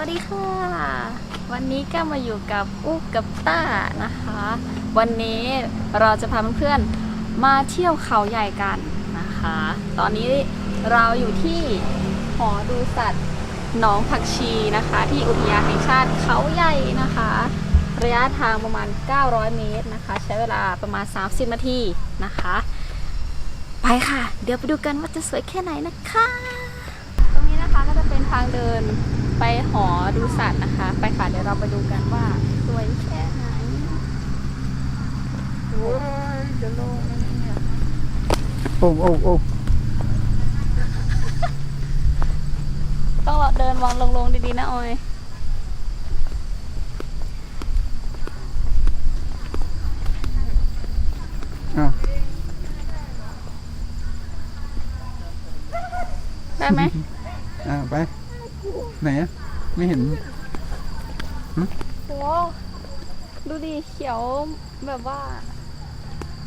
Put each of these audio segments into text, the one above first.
วัสดีค่ะ วันนี้ก็มาอยู่กับอุ๊กกับต้านะคะ วันนี้เราจะพาเพื่อนๆมาเที่ยวเขาใหญ่กันนะคะ ตอนนี้เราอยู่ที่หอดูสัตว์หนองผักชีนะคะ ที่อุทยานแห่งชาติเขาใหญ่นะคะ ระยะทางประมาณ 900 เมตรนะคะ ใช้เวลาประมาณ 30 นาทีนะคะ ไปค่ะ เดี๋ยวไปดูกันว่าจะสวยแค่ไหนนะคะ ตรงนี้นะคะก็จะเป็นทางเดิน ไปหอดูสัตว์นะคะ ไปค่ะเดี๋ยวเราไปดูกันว่าสวยแค่ไหนโอ้ยจะลงแล้วเนี่ยโอ้โอ้โอ้ต้องเดินมองลงๆดีๆนะออยอ้าวได้ไหมอ่าไป ไหนอะไม่เห็นโอ้ดูดิเขียวแบบว่า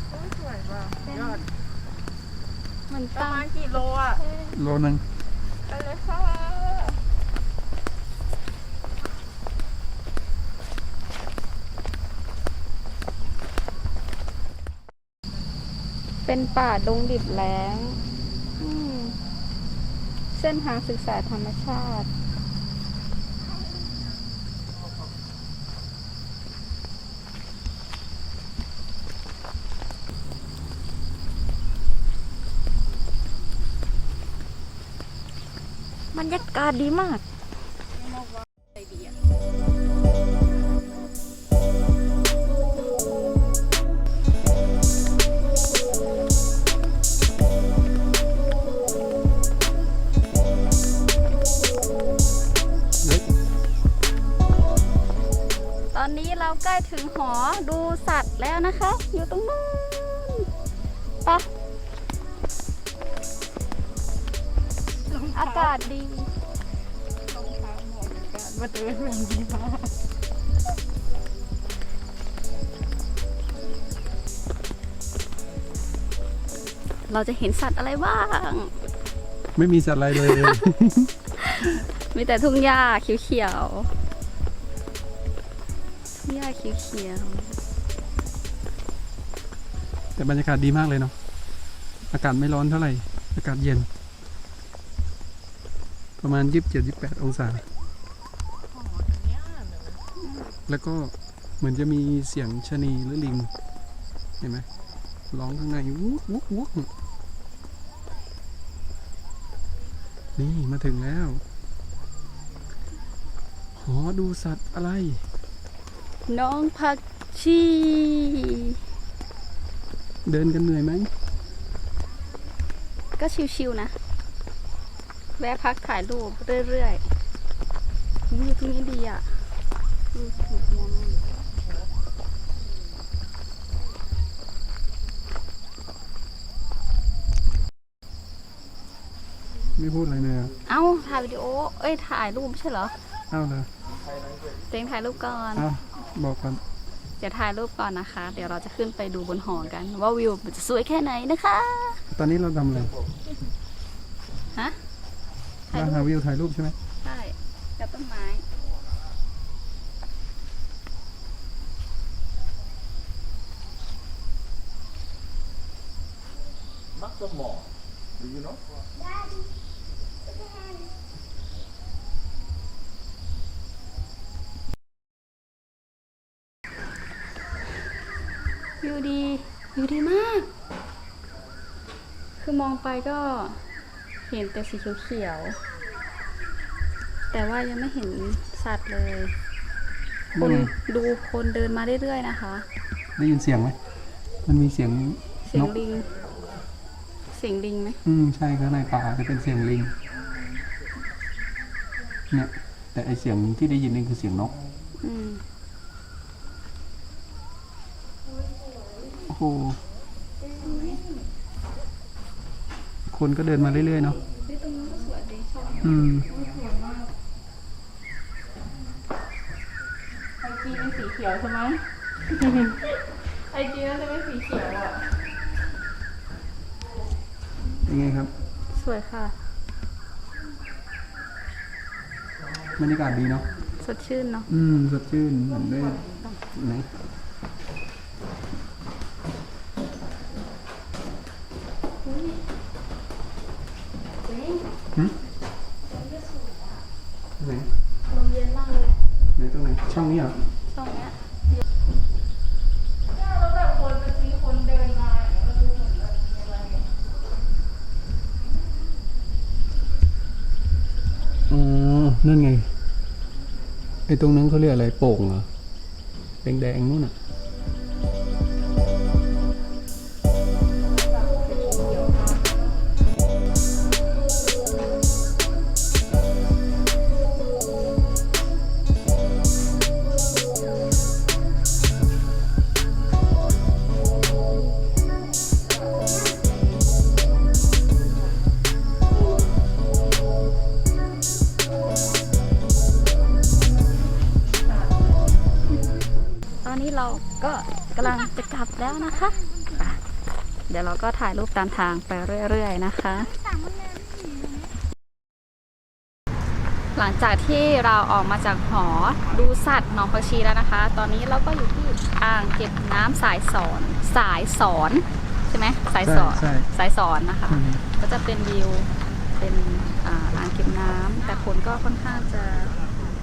โอ้ยสวยว่ะยอดมันประตั้ง มาณกี่โลอะโลนึงไปเลยค่ะเป็นป่าดงดิบแล้งอืมเส้นทางศึกษาธรรมชาติ บรรยากาศดีมากตอนนี้เราใกล้ถึงหอดูสัตว์แล้วนะคะ อยู่ตรงนู้นไปะ อากาศดีรองเท้าเหมาะกับการมาเดินแบบนี้มากเราจะเห็นสัตว์อะไรบ้าง ไม่มีสัตว์อะไรเลย มีแต่ทุ่งหญ้าเขียวๆ ทุ่งหญ้าเขียวแต่บรรยากาศดีมากเลยเนาะ อากาศไม่ร้อนเท่าไหร่ อากาศเย็น ประมาณยี่สิบเจ็ดยี่แปดองศา แล้วก็เหมือนจะมีเสียงชะนีหรือลิง เห็นไหมร้องข้างในวุกวุกวุกนี่มาถึงแล้วหอดูสัตว์อะไรๆน้องผักชี เดินกันเหนื่อยไหม ก็ชิวๆนะ แวะพักถ่ายรูปเรื่อยๆวิวตรงนี้ดีอะดูถูกมองไม่พูดอะไรเลยอะเอ้า ถ่ายวิดีโอ เอ้ย ถ่ายรูปไม่ใช่เหรอเอ้าเลยเต็งถ่ายรูปก่อน เอ้าบอกก่อนเดี๋ยวถ่ายรูปก่อนนะคะ เดี๋ยวเราจะขึ้นไปดูบนหอกัน ว่าวิวมันจะสวยแค่ไหนนะคะ ตอนนี้เราทำอะไร ฮะ ถ่ายเรารูหาปวิวถ่ายรูปใช่ไหมใช่กับต้นไม้วิวดีวิวดีมาก คือมองไปก็ เห็นแต่สีเขียวๆ แต่ว่ายังไม่เห็นสัตว์เลย คนอืมดูคนเดินมาเรื่อยๆนะคะ ได้ยินเสียงไหม มันมีเสียงเสียนงกลิง เสียงลิงไหม อืม ใช่ข้างในป่าจะเป็นเสียงลิง เนี่ย แต่ไอเสียงที่ได้ยินนี่คือเสียงนก อืมโอ้โห คนก็เดินมาเรื่อยๆเนาะเฮ้ยตรงนู้นก็สวยดีชอบอืมไอจีเป็นสีเขียวใช่ไหมไอจีน่าจะเป็นสีเขียวอะเป็นไงครับ สวยค่ะบรรยากาศดีเนาะ สดชื่นเนาะ อืม สดชื่นเหมือนได้ไหนหืมไหน ลมเย็นมากเลย ไหนตรงไหนช่องนี้เหรอ ช่องเนี้ย แล้วแบบคนเมื่อกี้คนเดินมาอย่างเงี้ยก็ดูเหมือนแบบมีอะไรอะ อ๋อ นั่นไง ไอ้ตรงนั้นเขาเรียกอะไรโป่งเหรอแดงๆนู่นอะ ตอนนี้เราก็กำลังจะกลับแล้วนะคะไปเดี๋ยวเราก็ถ่ายรูปตามทางไปเรื่อยๆนะคะ หลังจากที่เราออกมาจากหอดูสัตว์หนองผักชีแล้วนะคะ ตอนนี้เราก็อยู่ที่อ่างเก็บน้ำสายสอนสายสอนใช่ไหมสายสอนใช่สายสอนนะคะอืมก็จะเป็นวิวเป็นอ่าอ่างเก็บน้ำแต่คนก็ค่อนข้างจะ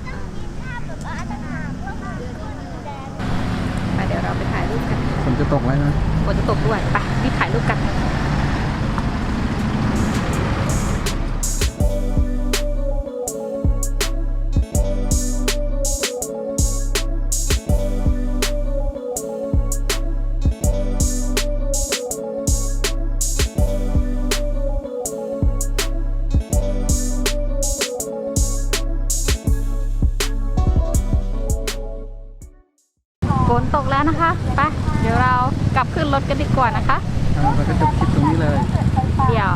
อ่าไปเดี๋ยวเราไปถ่ายรูปกัน ฝนจะตกแล้วนะฝนจะตกด้วยไปรีบถ่ายรูปกัน ฝนตกแล้วนะคะ ไป เดี๋ยวเรากลับขึ้นรถกันดีกว่านะคะเราก็จบคลิปตรงนี้เลย เดี๋ยว